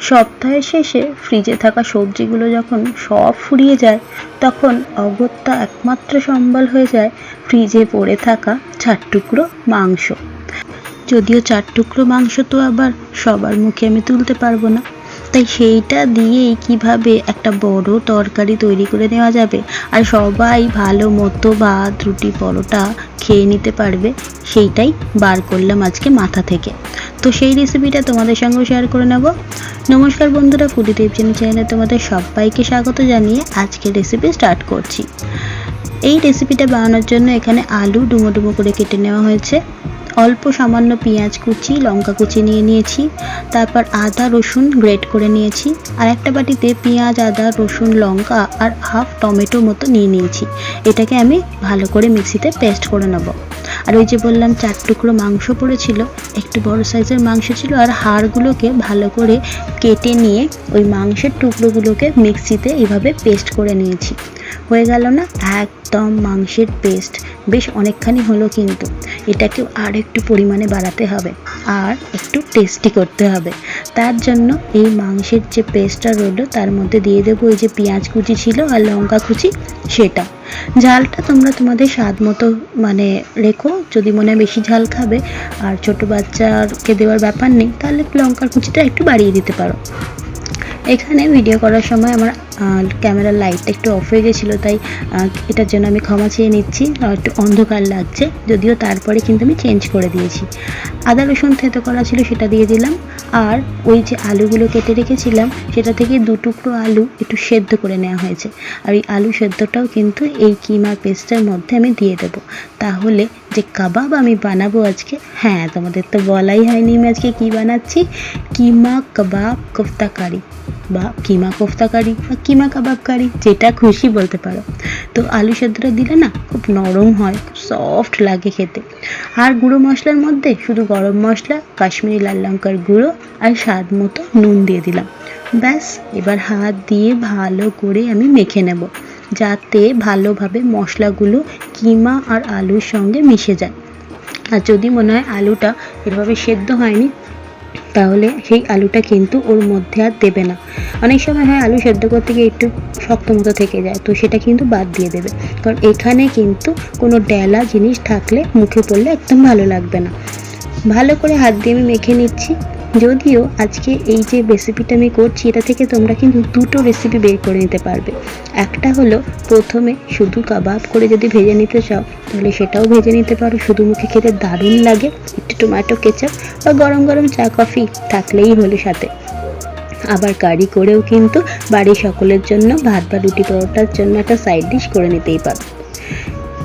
সপ্তাহের শেষে ফ্রিজে থাকা সবজিগুলো যখন সব ফুরিয়ে যায়, তখন অগত্যা একমাত্র সম্বল হয়ে যায় ফ্রিজে পড়ে থাকা চার টুকরো মাংস। যদিও চার টুকরো মাংস তো আবার সবার মুখে আমি তুলতে পারব না। তাই সেইটা দিয়েই কীভাবে একটা বড় তরকারি তৈরি করে নেওয়া যাবে? আর সবাই ভালো মতো বা রুটি পরোটা খেয়ে নিতে পারবে, সেইটাই বার করলাম আজকে মাথা থেকে। তো সেই রেসিপিটা তোমাদের সঙ্গেও শেয়ার করে নেব। নমস্কার বন্ধুরা ফুডি টিপ চ্যানেলে তোমাদের সবাইকে স্বাগত জানিয়ে আজকের রেসিপি স্টার্ট করছি। এই রেসিপিটা বানানোর জন্য এখানে আলু ডুমো ডুমো করে কেটে নেওয়া হয়েছে। অল্প সামান্য পেঁয়াজ কুচি, লঙ্কা কুচি নিয়ে নিয়েছি। তারপর আদা, রসুন গ্রেট করে নিয়েছি। আর একটা বাটিতে পেঁয়াজ, আদা, রসুন, লঙ্কা আর হাফ টমেটো মতো নিয়ে নিয়েছি। এটাকে আমি ভালো করে মিক্সিতে পেস্ট করে নেব। আর ওই যে বললাম, চার টুকরো মাংস পড়েছিল। একটু বড় সাইজের মাংস ছিল আর হাড়গুলোকে ভালো করে কেটে নিয়ে ওই মাংসের টুকরোগুলোকে মিক্সিতে এইভাবে পেস্ট করে নিয়েছি। হয়ে গেল না একদম মাংসের পেস্ট বেশ অনেকখানি হলো কিন্তু। এটাকে আর একটু পরিমাণে বাড়াতে হবে আর একটু টেস্টি করতে হবে। তার জন্য এই মাংসের যে পেস্টটা রইল, তার মধ্যে দিয়ে দেবো ওই যে পেঁয়াজ কুচি ছিল আর লঙ্কা কুচি, সেটা। ঝালটা তোমরা তোমাদের স্বাদ মতো মানে রেখো, যদি মনে হয় বেশি ঝাল খাবে আর ছোট বাচ্চাকে দেওয়ার ব্যাপার নেই, তাহলে লঙ্কার কুচিটা একটু বাড়িয়ে দিতে পারো। এখানে ভিডিও করার সময় আমার ক্যামেরার লাইটটা একটু অফ হয়ে গেছিল, তাই এটার জন্য আমি ক্ষমা চেয়ে নিচ্ছি। একটু অন্ধকার লাগছে, যদিও তারপরে কিন্তু আমি চেঞ্জ করে দিয়েছি। আদা, রসুন থেতো করা ছিল সেটা দিয়ে দিলাম। আর ওই যে আলুগুলো কেটে রেখেছিলাম, সেটা থেকে দু টুকরো আলু একটু সেদ্ধ করে নেওয়া হয়েছে। আর এই আলু সেদ্ধটাও কিন্তু এই কিমা পেস্টের মধ্যে আমি দিয়ে দেবো। তাহলে যে কাবাব আমি বানাবো আজকে হ্যাঁ তোমাদের তো বলাই হয়নি আমি আজকে কী বানাচ্ছি? কিমা কাবাব কোফতা কারি বা কিমা কোফতা কারি বা কিমা কাবাব কারি যেটা খুশি বলতে পারো। তো আলু সেদ্ধটা দিলে না খুব নরম হয়, খুব সফট লাগে খেতে। আর গুঁড়ো মশলার মধ্যে শুধু গরম মশলা, কাশ্মীরি লাল লঙ্কার গুঁড়ো আর স্বাদ মতো নুন দিয়ে দিলাম। ব্যাস, এবার হাত দিয়ে ভালো করে আমি মেখে নেব, যাতে ভালোভাবে মশলাগুলো কিমা আর আলুর সঙ্গে মিশে যায়। আর যদি মনে হয় আলুটা এভাবে সেদ্ধ হয়নি তাহলে সেই আলুটা কিন্তু ওর মধ্যে আর দেবে না। অনেক সময় হয় আলু সেদ্ধ করতে গিয়ে একটু শক্ত মতো থেকে যায়, তো সেটা কিন্তু বাদ দিয়ে দেবে। কারণ এখানে কিন্তু কোনো ডেলা জিনিস থাকলে মুখে পড়লে একদম ভালো লাগবে না। ভালো করে হাত দিয়ে আমি মেখে নিচ্ছি। যদিও আজকে এই যে রেসিপিটা আমি করছি, এটা থেকে তোমরা কিন্তু দুটো রেসিপি বের করে নিতে পারবে। একটা হলো প্রথমে শুধু কাবাব করে যদি ভেজে নিতে চাও, তাহলে সেটাও ভেজে নিতে পারো। শুধু মুখে খেতে দারুণ লাগে, একটু টমেটো কেচাপ বা গরম গরম চা কফি থাকলেই হলো সাথে। আবার কারি করেও কিন্তু বাড়ির সকলের জন্য, ভাত বা রুটি পরোটার জন্য একটা সাইড ডিশ করে নিতেই পারো।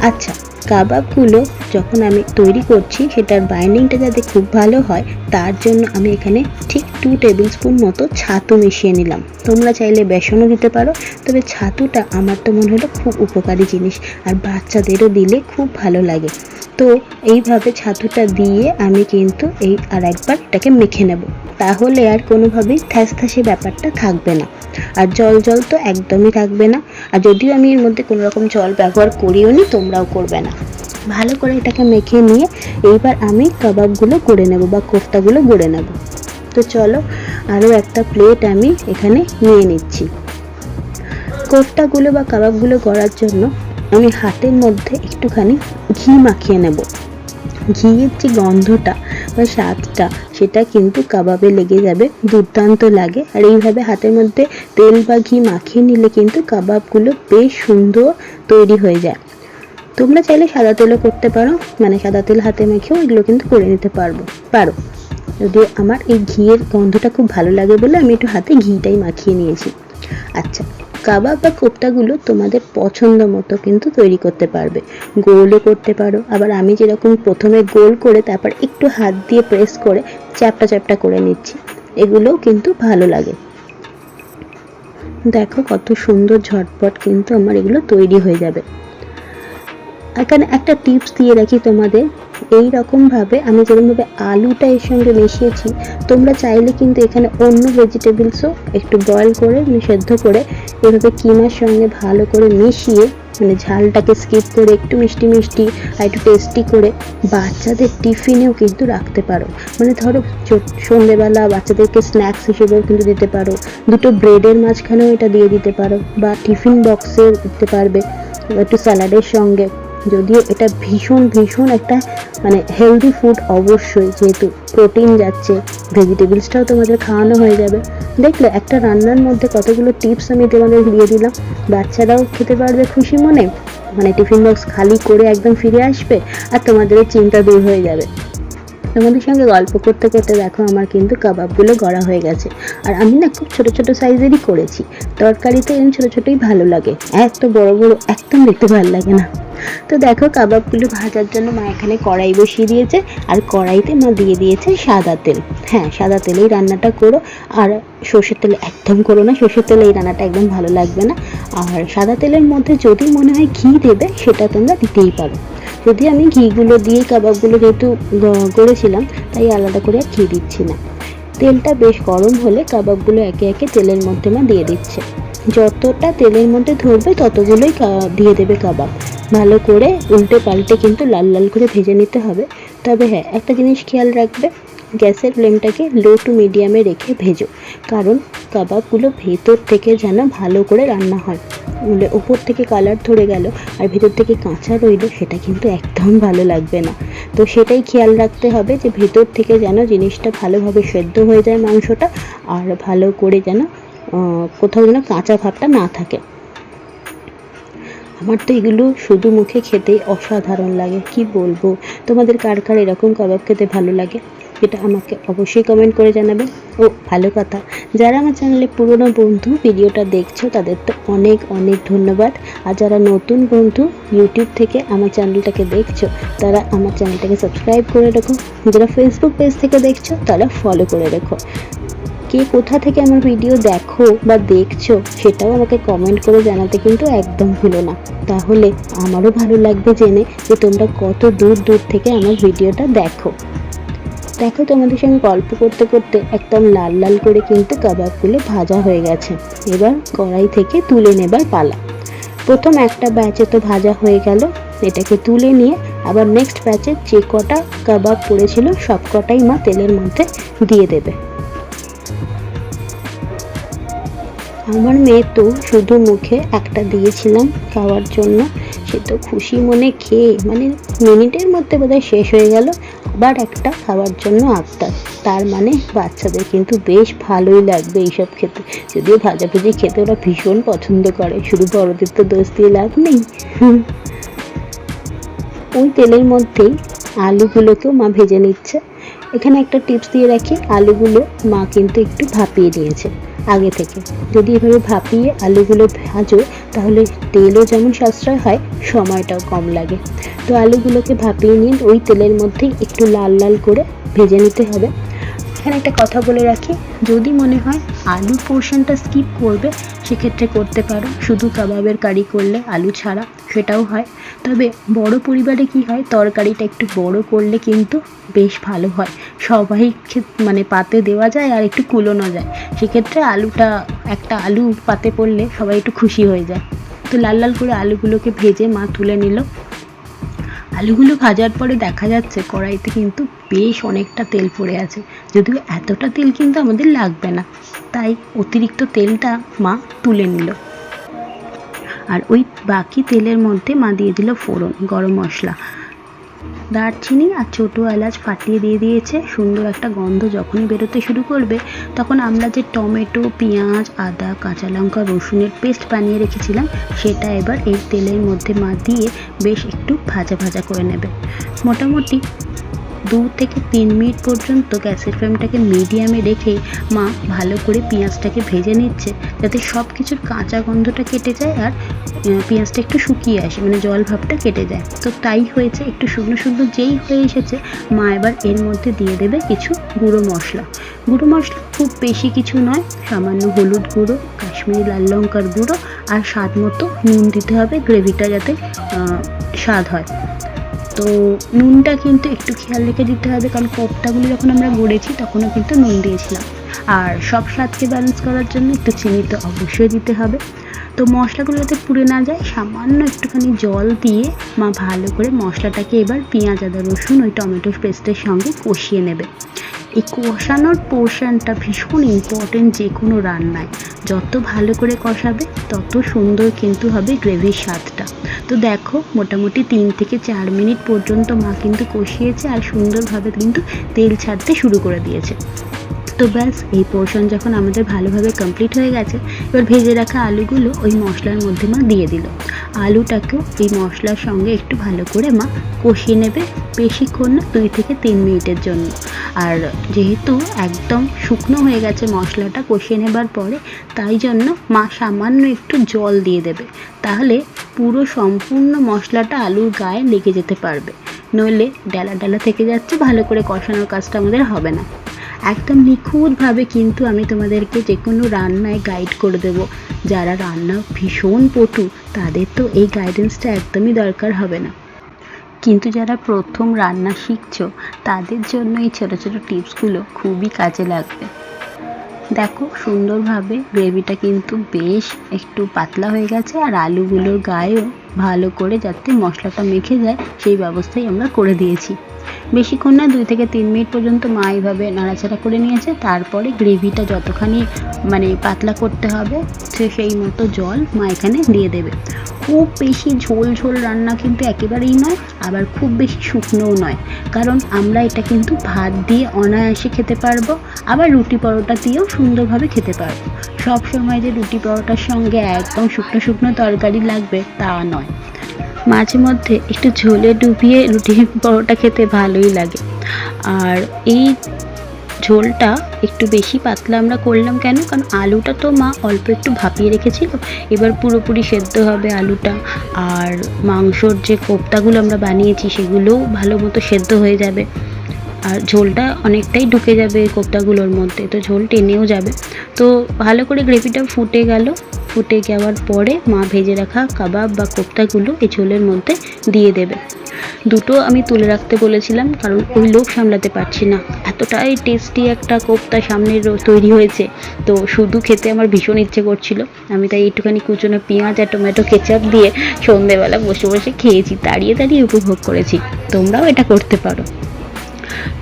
আচ্ছা কাবাবগুলো যখন আমি তৈরি করছি, সেটার বাইন্ডিংটা যাতে খুব ভালো হয়, তার জন্য আমি এখানে ঠিক টু টেবিল স্পুন মতো ছাতু মিশিয়ে নিলাম। তোমরা চাইলে বেসনও দিতে পারো, তবে ছাতুটা আমার তো মনে হলো খুব উপকারী জিনিস, আর বাচ্চাদেরও দিলে খুব ভালো লাগে। তো এইভাবে ছাতুটা দিয়ে আমি কিন্তু এই আর একবার এটাকে মেখে নেব। তাহলে আর কোনোভাবেই থ্যাসথ্যাসে ব্যাপারটা থাকবে না। আর জল জল তো একদমই থাকবে না। আর যদিও আমি এর মধ্যে কোনো রকম জল ব্যবহার করিও নি, তোমরাও করবে না। ভালো করে এটাকে মেখে নিয়ে এইবার আমি কাবাবগুলো গড়ে নেব বা কোফতাগুলো গড়ে নেব। তো চলো আরও একটা প্লেট আমি এখানে নিয়ে নিচ্ছি। কোফতাগুলো বা কাবাবগুলো করার জন্য আমি হাতের মধ্যে একটুখানি ঘি মাখিয়ে নেব। ঘিয়ের যে গন্ধটা বা স্বাদটা, সেটা কিন্তু কাবাবে লেগে যাবে, দুর্দান্ত লাগে। আর এইভাবে হাতের মধ্যে তেল বা ঘি মাখিয়ে নিলে কিন্তু কাবাবগুলো বেশ সুন্দর তৈরি হয়ে যায়। তোমরা চাইলে সাদা তেলও করতে পারো মানে সাদা তেল হাতে মেখেও এগুলো কিন্তু করে নিতে পারব, পারো। যদিও আমার এই ঘিয়ের গন্ধটা খুব ভালো লাগে বলে আমি একটু হাতে ঘিটাই মাখিয়ে নিয়েছি। আচ্ছা কাবাব বা কোপ্তাগুলো তোমাদের পছন্দ মতো কিন্তু তৈরি করতে পারবে। গোলও করতে পারো। আবার আমি যেরকম প্রথমে গোল করে তারপর একটু হাত দিয়ে প্রেস করে চ্যাপটা চ্যাপটা করে নিচ্ছি, এগুলোও কিন্তু ভালো লাগে। দেখো কত সুন্দর ঝটপট কিন্তু আমার এগুলো তৈরি হয়ে যাবে। এখানে একটা টিপস দিয়ে রাখি তোমাদের। এই রকম ভাবে আমি যেরকমভাবে আলুটা এর সঙ্গে মিশিয়েছি, তোমরা চাইলে কিন্তু এখানে অন্য ভেজিটেবলসও একটু বয়েল করে মানে সেদ্ধ করে এভাবে কিমার সঙ্গে ভালো করে মিশিয়ে মানে ঝালটাকে স্কিপ করে একটু মিষ্টি মিষ্টি আর একটু টেস্টি করে বাচ্চাদের টিফিনেও কিন্তু রাখতে পারো। মানে ধরো সন্ধেবেলা বাচ্চাদেরকে স্ন্যাক্স হিসেবেও কিন্তু দিতে পারো, দুটো ব্রেডের মাঝখানেও এটা দিয়ে দিতে পারো বা টিফিন বক্সে দিতে পারবে, একটু স্যালাডের সঙ্গে। যদিও এটা ভীষণ ভীষণ একটা মানে হেলদি ফুড অবশ্যই, যেহেতু প্রোটিন যাচ্ছে ভেজিটেবলসটাও তোমাদের খাওয়ানো হয়ে যাবে। দেখলে একটা রান্নার মধ্যে কতগুলো টিপস আমি তোমাদের দিয়ে দিলাম। বাচ্চারাও খেতে পারবে খুশি মনে মানে টিফিন বক্স খালি করে একদম ফিরে আসবে, আর তোমাদের চিন্তা দূর হয়ে যাবে। তোমাদের সঙ্গে গল্প করতে করতে দেখো আমার কিন্তু কাবাবগুলো গড়া হয়ে গেছে। আর আমি না খুব ছোট ছোট সাইজেরই করেছি। তরকারিতে এরকম ছোট ছোটই ভালো লাগে। এত বড় বড় একদম দেখতে ভালো লাগে না। তো দেখো কাবাবগুলো ভাজার জন্য মা এখানে কড়াই বসিয়ে দিয়েছে। আর কড়াইতে মা দিয়ে দিয়েছে সাদা তেল। হ্যাঁ সাদা তেলেই রান্নাটা করো। আর সর্ষের তেলে একদম করো না। সর্ষের তেলে এই রান্নাটা একদম ভালো লাগবে না। আর সাদা তেলের মধ্যে যদি মনে হয় ঘি দেবে, সেটা তোমরা দিতেই পারো। যদি আমি ঘিগুলো দিয়ে, কাবাবগুলো যেহেতু করেছিলাম, তাই আলাদা করে আর ঘি দিচ্ছি না। তেলটা বেশ গরম হলে কাবাবগুলো একে একে তেলের মধ্যে মা দিয়ে দিচ্ছে। যতটা তেলের মধ্যে ধরবে, ততগুলোই দিয়ে দেবে কাবাব। ভালো করে উল্টে পাল্টে কিন্তু লাল লাল করে ভেজে নিতে হবে। তবে হ্যাঁ একটা জিনিস খেয়াল রাখবে গ্যাসের ফ্লেমটাকে লো টু মিডিয়ামে রেখে ভেজো। কারণ কাবাবগুলো ভেতর থেকে যেন ভালো করে রান্না হয়। নইলে ওপর থেকে কালার ধরে গেল আর ভেতর থেকে কাঁচা রইল, সেটা কিন্তু একদম ভালো লাগবে না। তো সেটাই খেয়াল রাখতে হবে যে ভেতর থেকে যেন জিনিসটা ভালোভাবে সেদ্ধ হয়ে যায় মাংসটা আর ভালো করে যেন কোথাও যেন কাঁচা ভাবটা না থাকে। আমার তো এগুলো শুধু মুখে খেতেই অসাধারণ লাগে, কি বলব? তোমাদের কার কার এরকম কাবাব খেতে ভালো লাগে? এটা আমাকে অবশ্যই কমেন্ট করে জানাবে। ও, ভালো কথা। যারা আমার চ্যানেলে পুরনো বন্ধু, ভিডিওটা দেখছ, তাদের তো অনেক অনেক ধন্যবাদ। আর যারা নতুন বন্ধু ইউটিউব থেকে আমার চ্যানেলটাকে দেখছ, তারা আমার চ্যানেলটাকে সাবস্ক্রাইব করে রেখো। যারা ফেসবুক পেজ থেকে দেখছ, তারা ফলো করে রেখো। কে কোথা থেকে আমার ভিডিও দেখো বা দেখছ, সেটাও আমাকে কমেন্ট করে জানাতে কিন্তু একদম ভুলো না। তাহলে আমারও ভালো লাগবে জেনে যে তোমরা কত দূর দূর থেকে আমার ভিডিওটা দেখো। দেখো তোমাদের সঙ্গে গল্প করতে করতে একদম লাল লাল করে কিন্তু কাবাবগুলো ভাজা হয়ে গেছে। এবার কড়াই থেকে তুলে নেবার পালা। প্রথম একটা ব্যাচে তো ভাজা হয়ে গেল। এটাকে তুলে নিয়ে আবার নেক্সট ব্যাচে যে কটা কাবাব পড়েছিল সব কটাই মা তেলের মধ্যে দিয়ে দেবে। আমার মেয়ে তো শুধু মুখে একটা দিয়েছিলাম খাওয়ার জন্য। সে তো খুশি মনে খেয়ে মানে মিনিটের মধ্যে বোধহয় শেষ হয়ে গেল। আবার একটা খাওয়ার জন্য আবদার। তার মানে বাচ্চাদের কিন্তু বেশ ভালোই লাগবে এইসব খেতে। যদিও ভাজাভুজি খেতে ওরা ভীষণ পছন্দ করে, শুধু বড়দের তো দোষ দিয়ে লাভ নেই। ওই তেলের মধ্যেই আলুগুলোকেও মা ভেজে নিচ্ছে। এখানে একটা টিপস দিয়ে রাখি, আলুগুলো মা কিন্তু একটু ভাপিয়ে নিয়েছে আগে থেকে। যদি এভাবে ভাপিয়ে আলুগুলো ভাজো, তাহলে তেলও যেমন সাশ্রয় হয়, সময়টাও কম লাগে। তো আলুগুলোকে ভাপিয়ে নিন, ওই তেলের মধ্যেই একটু লাল লাল করে ভেজে নিতে হবে। এখানে একটা কথা বলে রাখি, যদি মনে হয় আলু পোর্শনটা স্কিপ করবে, সেক্ষেত্রে করতে পারো। শুধু কাবাবের কারি করলে আলু ছাড়া সেটাও হয়। তবে বড় পরিবারে কি হয়, তরকারিটা একটু বড় করলে কিন্তু বেশ ভালো হয়। সবাই মানে পাতে দেওয়া যায় আর একটু কুলোনো যায়। সেক্ষেত্রে আলুটা, একটা আলু পাতে পড়লে সবাই একটু খুশি হয়ে যায়। তো লাল লাল করে আলুগুলোকে ভেজে মা তুলে নিল। আলুগুলো ভাজার পরে দেখা যাচ্ছে কড়াইতে কিন্তু বেশ অনেকটা তেল পড়ে আছে। যদিও এতটা তেল কিন্তু আমাদের লাগবে না। তাই অতিরিক্ত তেলটা মা তুলে নিল। আর ওই বাকি তেলের মধ্যে মা দিয়ে দিল ফোড়ন, গরম মশলা। দারচিনি আর ছোটো এলাচ ফাটিয়ে দিয়ে দিয়েছে। সুন্দর একটা গন্ধ যখনই বেরোতে শুরু করবে, তখন আমরা যে টমেটো, পেঁয়াজ, আদা, কাঁচা লঙ্কা, রসুনের পেস্ট বানিয়ে রেখেছিলাম, সেটা এবার এই তেলের মধ্যে মা দিয়ে বেশ একটু ভাজা ভাজা করে নেবে। মোটামুটি দু থেকে তিন মিনিট পর্যন্ত গ্যাসের ফ্লেমটাকে মিডিয়ামে রেখেই মা ভালো করে পেঁয়াজটাকে ভেজে নিচ্ছে, যাতে সব কিছুর কাঁচা গন্ধটা কেটে যায় আর পেঁয়াজটা একটু শুকিয়ে আসে মানে জল ভাবটা কেটে যায়। তো তাই হয়েছে, একটু শুকনো শুকনো যেই হয়ে এসেছে, মা এবার এর মধ্যে দিয়ে দেবে কিছু গুঁড়ো মশলা। গুঁড়ো মশলা খুব বেশি কিছু নয়, সামান্য হলুদ গুঁড়ো, কাশ্মীরি লাল লঙ্কার গুঁড়ো আর স্বাদ মতো নুন দিতে হবে, গ্রেভিটা যাতে স্বাদ হয়। তো নুনটা কিন্তু একটু খেয়াল রেখে দিতে হবে, কারণ কোপ্তাগুলো যখন আমরা গড়েছি তখনও কিন্তু নুন দিয়েছিলাম। আর সব স্বাদকে ব্যালেন্স করার জন্য একটু চিনি তো অবশ্যই দিতে হবে। তো মশলাগুলো যাতে পুড়ে না যায়, সামান্য একটুখানি জল দিয়ে মা ভালো করে মশলাটাকে এবার পেঁয়াজ, আদা, রসুন, ওই টমেটো পেস্টের সঙ্গে কষিয়ে নেবে। এই কষানোর পোর্শনটা ভীষণ ইম্পর্টেন্ট যে কোনো রান্নায়। যত ভালো করে কষাবে, তত সুন্দর কিন্তু হবে গ্রেভির স্বাদটা। তো দেখো, মোটামুটি তিন থেকে চার মিনিট পর্যন্ত মা কিন্তু কষিয়েছে আর সুন্দরভাবে কিন্তু তেল ছাড়তে শুরু করে দিয়েছে। তো ব্যাস, এই পোর্শন যখন আমাদের ভালোভাবে কমপ্লিট হয়ে গেছে, এবার ভেজে রাখা আলুগুলো ওই মশলার মধ্যে মা দিয়ে দিল। আলুটাকেও এই মশলার সঙ্গে একটু ভালো করে মা কষিয়ে নেবে বেশিক্ষণ না, দুই থেকে তিন মিনিটের জন্য। আর যেহেতু একদম শুকনো হয়ে গেছে মশলাটা কষিয়ে নেবার পরে, তাই জন্য মা সামান্য একটু জল দিয়ে দেবে। তাহলে পুরো সম্পূর্ণ মশলাটা আলুর গায়ে লেগে যেতে পারবে। নইলে ডালা ডালা থেকে যাচ্ছে, ভালো করে কষানোর কাজটা আমাদের হবে না। একদম নিখুঁতভাবে কিন্তু আমি তোমাদেরকে যে কোনো রান্নায় গাইড করে দেব। যারা রান্না ভীষণ পটু, তাদের তো এই গাইডেন্সটা একদমই দরকার হবে না। কিন্তু যারা প্রথম রান্না শিখছো, তাদের জন্য এই ছোটো ছোটো টিপসগুলো খুবই কাজে লাগবে। দেখো সুন্দরভাবে গ্রেভিটা কিন্তু বেশ একটু পাতলা হয়ে গেছে আর আলুগুলোর গায়েও ভালো করে যাতে মশলাটা মেখে যায়, সেই ব্যবস্থাই আমরা করে দিয়েছি। বেশিক্ষণ না, দুই থেকে তিন মিনিট পর্যন্ত মা এইভাবে নাড়াচাড়া করে নিয়েছে। তারপরে গ্রেভিটা যতখানি মানে পাতলা করতে হবে, সে সেই মতো জল মা এখানে দিয়ে দেবে। খুব বেশি ঝোল ঝোল রান্না কিন্তু একেবারেই নয়, আবার খুব বেশি শুকনোও নয়। কারণ আমরা এটা কিন্তু ভাত দিয়ে অনায়াসে খেতে পারব, আবার রুটি পরোটা দিয়েও সুন্দরভাবে খেতে পারব। সব সময় যে রুটি পরোটার সঙ্গে একদম শুকনো শুকনো তরকারি লাগবে তা নয়। মাঝে মধ্যে একটু ঝোলে ডুবিয়ে রুটি পরোটা খেতে ভালোই লাগে। আর এই ঝোলটা একটু বেশি পাতলা আমরা করলাম কেন? কারণ আলুটা তো মা অল্প একটু ভাপিয়ে রেখেছিল। এবার পুরোপুরি সেদ্ধ হবে আলুটা। আর মাংসর যে কোপ্তাগুলো আমরা বানিয়েছি সেগুলোও ভালো মতো সেদ্ধ হয়ে যাবে। আর ঝোলটা অনেকটাই ঢুকে যাবে কোপ্তাগুলোর মধ্যে, তো ঝোল টেনেও যাবে। তো ভালো করে গ্রেভিটা ফুটে গেল। ফুটে যাওয়ার পরে মা ভেজে রাখা কাবাব বা কোপ্তাগুলো এই ঝোলের মধ্যে দিয়ে দেবে। দুটো আমি তুলে রাখতে বলেছিলাম, কারণ ওই লোক সামলাতে পারছি না। এতটাই টেস্টি একটা কোপ্তা সামনে তৈরি হয়েছে, তো শুধু খেতে আমার ভীষণ ইচ্ছে করছিল। আমি তাই একটুখানি কুচনো পেঁয়াজ আর টমেটো কেচাপ দিয়ে সন্ধেবেলা বসে বসে খেয়েছি, দাঁড়িয়ে দাঁড়িয়ে উপভোগ করেছি। তোমরাও এটা করতে পারো।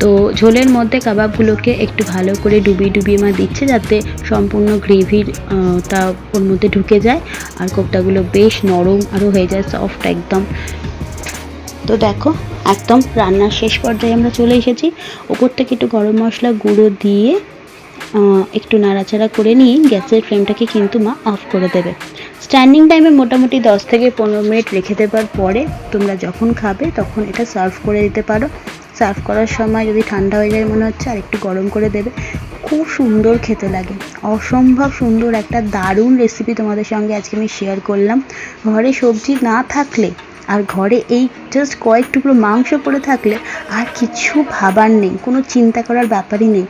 তো ঝোলের মধ্যে কাবাবগুলোকে একটু ভালো করে ডুবিয়ে ডুবিয়ে মা দিচ্ছে যাতে সম্পূর্ণ গ্রেভির তা ওর মধ্যে ঢুকে যায়। আর কোপ্তাগুলো বেশ নরম আরও হয়ে যায় সফট একদম। তো দেখো, একদম রান্নার শেষ পর্যায়ে আমরা চলে এসেছি। ওপর থেকে একটু গরম মশলা গুঁড়ো দিয়ে একটু নাড়াচাড়া করে নিয়ে গ্যাসের ফ্লেমটাকে কিন্তু মা অফ করে দেবে। স্ট্যান্ডিং টাইমে মোটামুটি দশ থেকে পনেরো মিনিট রেখে দেবার পরে তোমরা যখন খাবে তখন এটা সার্ভ করে দিতে পারো। সার্ভ করার সময় যদি ঠান্ডা হয়ে যায় মনে হচ্ছে আর একটু গরম করে দেবে। খুব সুন্দর খেতে লাগে। অসম্ভব সুন্দর একটা দারুণ রেসিপি তোমাদের সঙ্গে আজকে আমি শেয়ার করলাম। ঘরে সবজি না থাকলে আর ঘরে এই জাস্ট কয়েক টুকরো মাংস পড়ে থাকলে আর কিছু ভাবার নেই, কোনো চিন্তা করার ব্যাপারই নেই।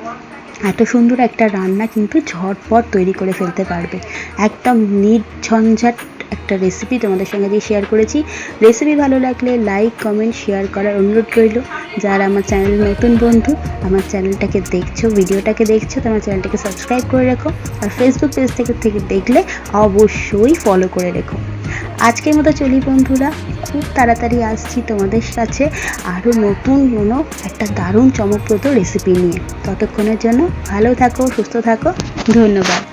এত সুন্দর একটা রান্না কিন্তু ঝটপট তৈরি করে ফেলতে পারবে। একদম নির্ঝঞ্ঝাট একটা রেসিপি তোমাদের সঙ্গে দিয়ে শেয়ার করেছি। রেসিপি ভালো লাগলে লাইক কমেন্ট শেয়ার করার অনুরোধ রইল। যারা আমার চ্যানেল নতুন বন্ধু, আমার চ্যানেলটাকে দেখছ, ভিডিওটাকে দেখছ তো আমার চ্যানেলটাকে সাবস্ক্রাইব করে রেখো। আর ফেসবুক পেজ থেকে থেকে দেখলে অবশ্যই ফলো করে রেখো। আজকের মতো চলি বন্ধুরা, খুব তাড়াতাড়ি আসছি তোমাদের কাছে আরও নতুন কোনো একটা দারুণ চমকপ্রদ রেসিপি নিয়ে। ততক্ষণের জন্য ভালো থাকো, সুস্থ থাকো, ধন্যবাদ।